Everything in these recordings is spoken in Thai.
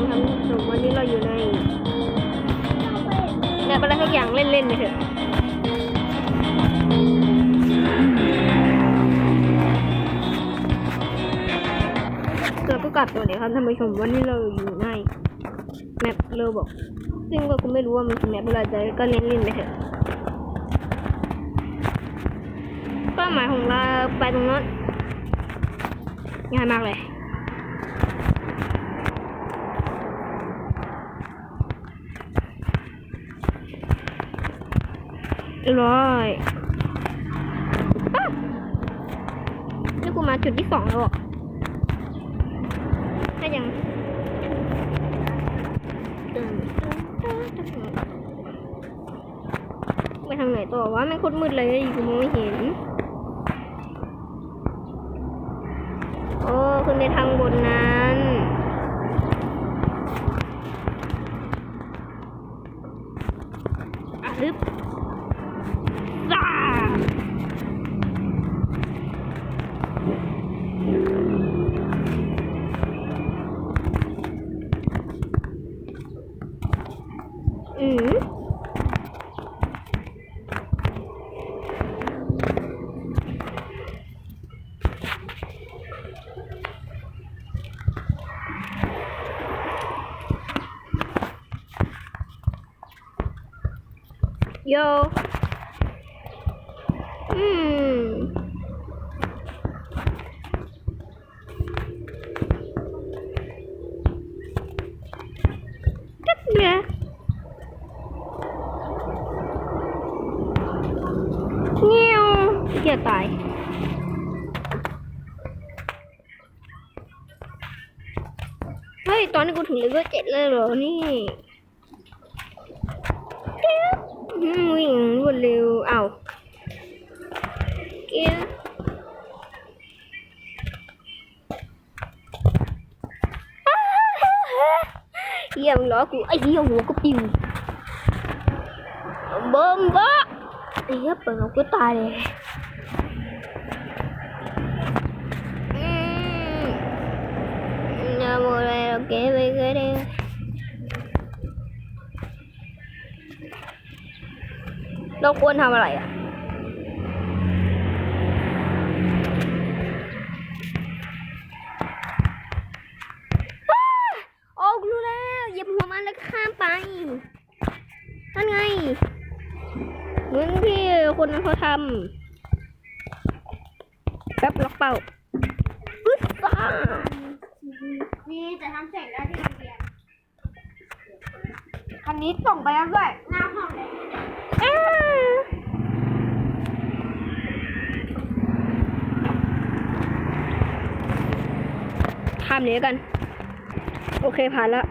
งทำสมวันนี้เราอยู่ในแบบอะไรสักอย่างเล่นๆไปเถอะเราก็กลับตัวเดี๋ยวครับท่านผู้ชมวันนี้เราอยู่ในแมปเราบอกซึ่งก็กูไม่รู้ว่ามันคือแมปอะไรแต่ก็เล่นๆไปเถอะเป้าหมายของเราไปตรงนั้นง่ายมากเลย เรียบร้อยนี่กูมาจุดที่สองแล้วเหรอได้ยังไปทางไหนต่อวะแม่งโคตรมืดเลยกูมองไม่เห็น โอ้ขึ้นในทางบนนั้นอะฮึบ โยอืมจักเนี่ยเงี้ยวอย่าตายเฮ้ยตอนนี้กูถึงเลเวลเจ็ดเลยเหรอนี่ อืมวิ่งรวดเร็วอ้าวเกียร์เหี้ยมึงล้อกูไอ้เหี้ เราควรทำอะไรอะโอ้กูรู้แล้วเหยียบหัวมันแล้วก็ข้ามไปนั่นไงเหมือนที่คนนั้นเขาทำแป๊บล็อกเป้าปึ๊ดซ่านี่จะทำเสร็จแล้วที่โรงเรียนคันนี้ส่งไปแล้วด้วยหน้าห้องเลย ข้ามนี้กัน โอเคผ่านแล้ว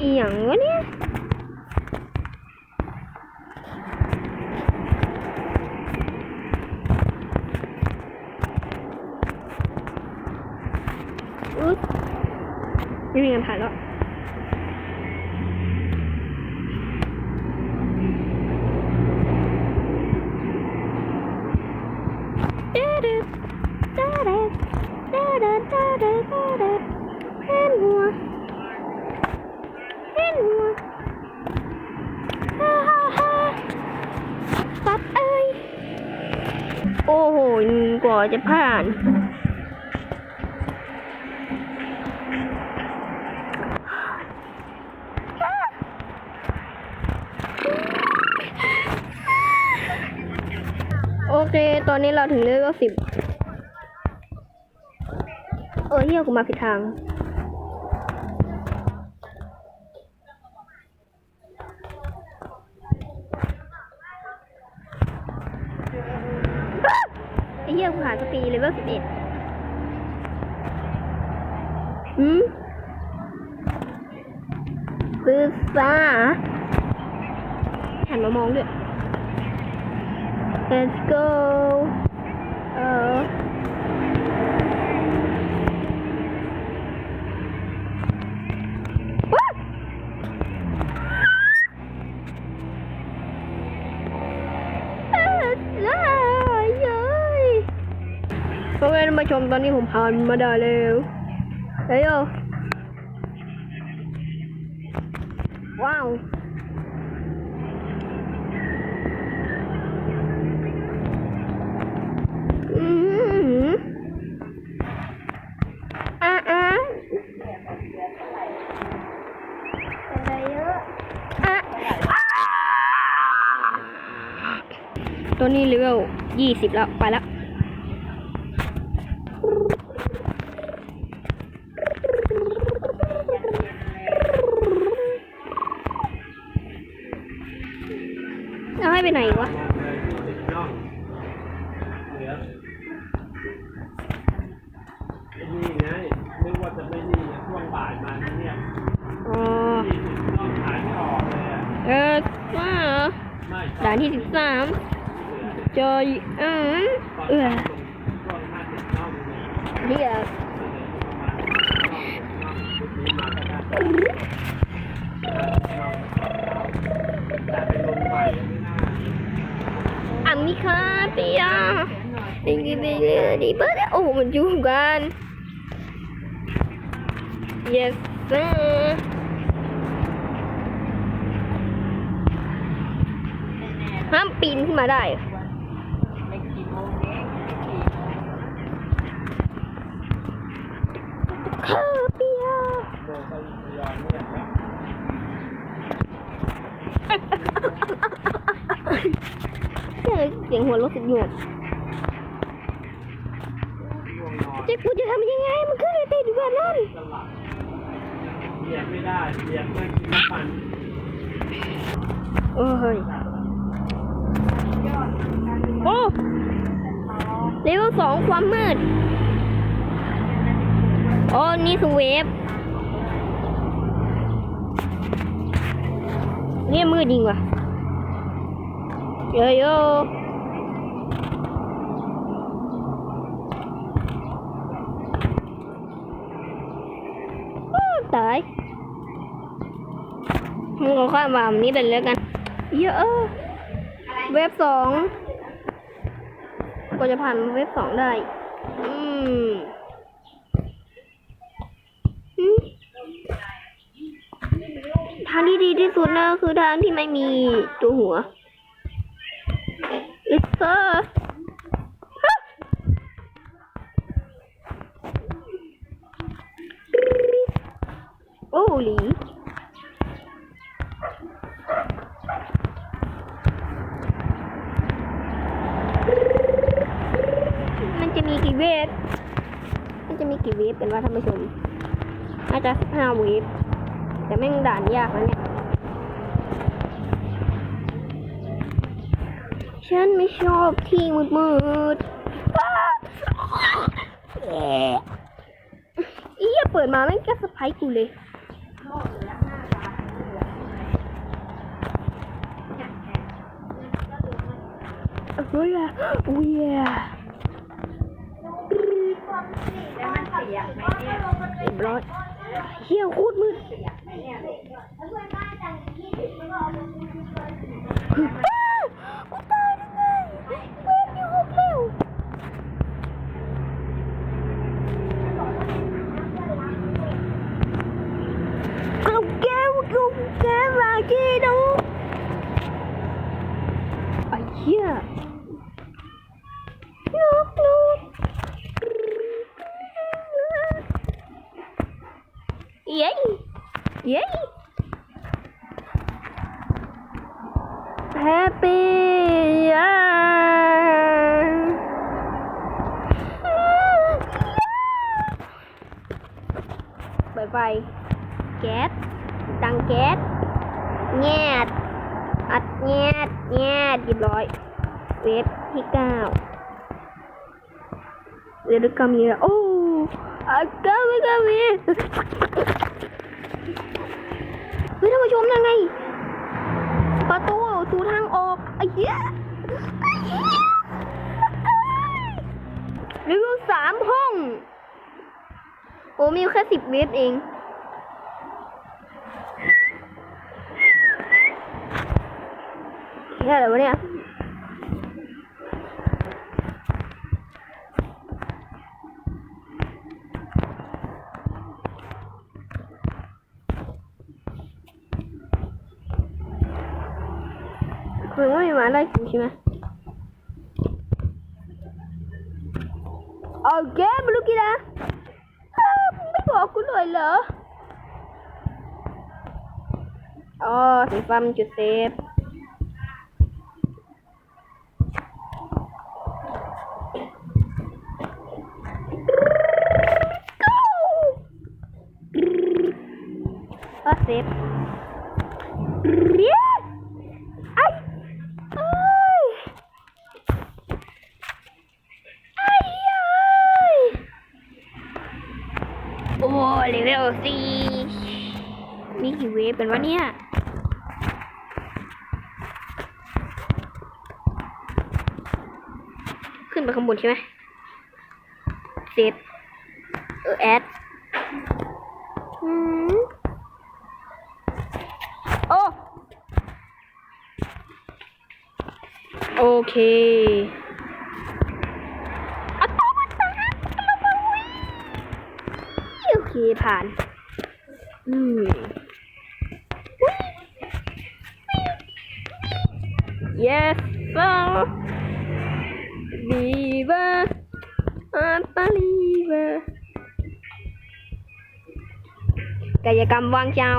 อีหยังวะเนี่ยอุ๊ยไม่มีเงินผ่านแล้ว เห็นหัวเห็นหัวฮ่าฮ่าฮ่าปัดเอ้ยโอ้โหกว่าจะผ่าน โอเค ตอนนี้เราถึงเลเวลสิบ เออเฮียกูมาผิดทางไอ้เหี้ยกูหาสปีเลเวลสิบเอ็ดหืมคือซ่าหันมามองด้วย let's go เออ เย้ยโอเคท่านผู้ชมตอนนี้ผมผ่านมาได้แล้วเฮ้ยโยว้าวอืมอะอะเป็นไรเยอะอะตัวนี้เลเวลยี่สิบแล้ว ไปแล้ว ไปไหนวะนี่ไงนึกว่าจะไม่นี่ช่วงบ่ายมาเนี่ยอ๋อยี่สิบช่องขายไม่ออกเลยอะเออว่าเหรอไม่ด่านที่สิบสามเจออืมเออช่วงห้าสิบช่องเนี่ยเรียกแต่เป็นลมใหม่ไม่น่า อามิคาเปียดิดิดิดิเปิดโอ้มันอยู่กัน yes sir ห้ามปีนขึ้นมาได้เหรอคาเปีย เนี่ยครับเสียงเสียงหัวรถสุดหนวดช่วงนอนเจ๊กูจะทำยังไง มันขึ้นเลยติดอยู่แบบนั้นจะหลับเบียดไม่ได้เบียดไม่กินน้ำมันโอ้ยโอ้เลเวลสองความมืดโอ้นี่คือเวฟเนี่ยมืดจริงว่ะ โยโย่อ้าวตายมึงเอาข้ามมาแบบนี้ไปเลยแล้วกัน เยอะเว็บสองกว่าจะผ่านเว็บสองได้อืมอืมทางที่ดีที่สุดนะคือทางที่ไม่มีตัวหัว ลิเซอร์โอ้ลีมันจะมีกี่เวฟมันจะมีกี่เวฟกันวะท่านผู้ชมน่าจะห้าเวฟแต่แม่งด่านยากนะเนี่ย ฉันไม่ชอบที่มืดมืดอีอย่าเปิดมาแม่งก็สะพายกูเลยโอ้ยอะโอ้ยอะเรียบร้อยเฮียโคตรมืดอ้าวกูตายได้ไงเวฟอยู่หกเร็วเอาแก้วกูแก้วมาจีดูไอ้เหี้ยลูกลูก เย้เย้ Happy Year เปิดไฟแก๊สดังแก๊สแงดอัดแงดแงดเรียบร้อ ไอ้เหี้ยไอ้เหี้ยรีวิวสามห้อง โอ้มีแค่สิบเมตรเองแค่อะไรวะเนี่ย 말라 조심해. Ok, Blukida. À, biết bỏ của nổi lỡ. Ồ, oh, thì vâm chưa tiếp. Let's go. Let's see. วฟกันวะเนี่ยขึ้นไปข้างบนใช่ไหมเซฟเออแอดอืมโอ้โอเคอะตอมาตาเรามาวิ่งโอเคผ่าน อืม yes sir believer I believer กายกรรมวางเจ้า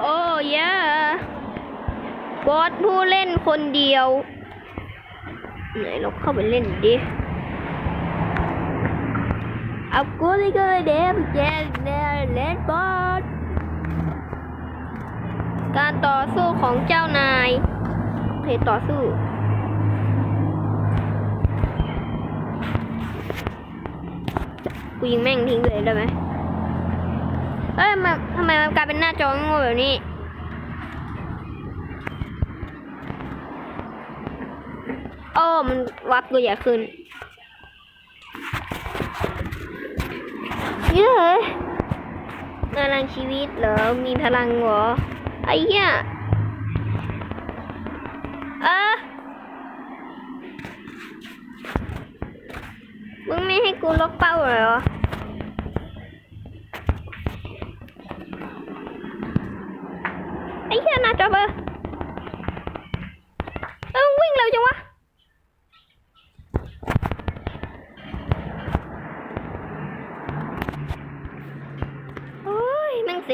โอ้ยบอสผู้เล่นคนเดียว ไหนเราเข้าไปเล่นดิ เอากูเลยก็เดฟเจนเล่นบอสการต่อสู้ของเจ้านายเพต่อสู้กูยิงแม่งทิ้งเลยได้ไหมเอ้ยมาทำไมมันกลายเป็นหน้าจอโง่แบบนี้โอ้มันวับตัวใหญ่ขึ้น เย้ยพลังชีวิตเหรอ มีพลังเหรอ ไอ้เหี้ยเออมึงไม่ให้กูล็อกเป้าเหรอไอ้เหี้ยนาจอเบอร์เออวิ่งเร็วจังวะ โอ้ย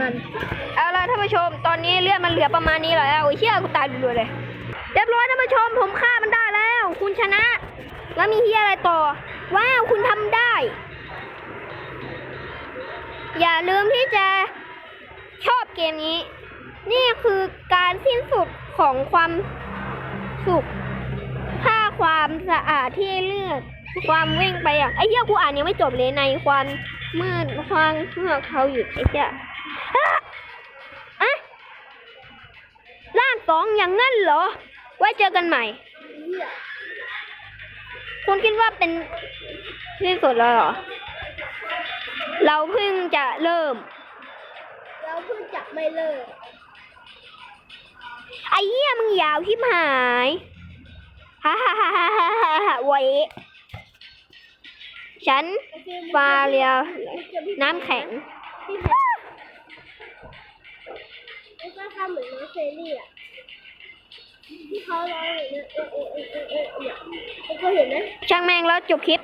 มันเอาล่ะท่านผู้ชม ตอนนี้เลือดมันเหลือประมาณนี้แล้วโอ้เชี่ยกูตายรัวๆเลย เรียบร้อยท่านผู้ชม ผมฆ่ามันได้แล้ว คุณชนะ แล้วมีเฮียอะไรต่อ ว้าวคุณทำได้ อย่าลืมที่จะชอบเกมนี้ นี่คือการสิ้นสุดของความสุขค่าความสะอาดที่เลือด ความวิ่งไปอย่างไอ้เหี้ยกูอ่านยังไม่จบเลยในความมืดความเมื่อเขาหยุดไอ้เหี้ย อะอะล่างสองอย่างงั้นเหรอ ไว้เจอกันใหม่ คุณคิดว่าเป็นที่สุดแล้วเหรอ เราเพิ่งจะเริ่ม เราเพิ่งจับไม่เลิกไอ้เหี้ยมึงยาวชิบหายฮ่าฮ่าฮ่าฮ่าฮ่าฮ่าฮ่าไว้ฉันฟาเรียน้ำแข็งที่แพ้แล้วก็ ทำเหมือนน้องเซรี่อะที่เขาร้องอย่างเงี้ยเออเออเออเออเออเนี่ยเคยเห็นไหม ช่างแม่งแล้วจบคลิป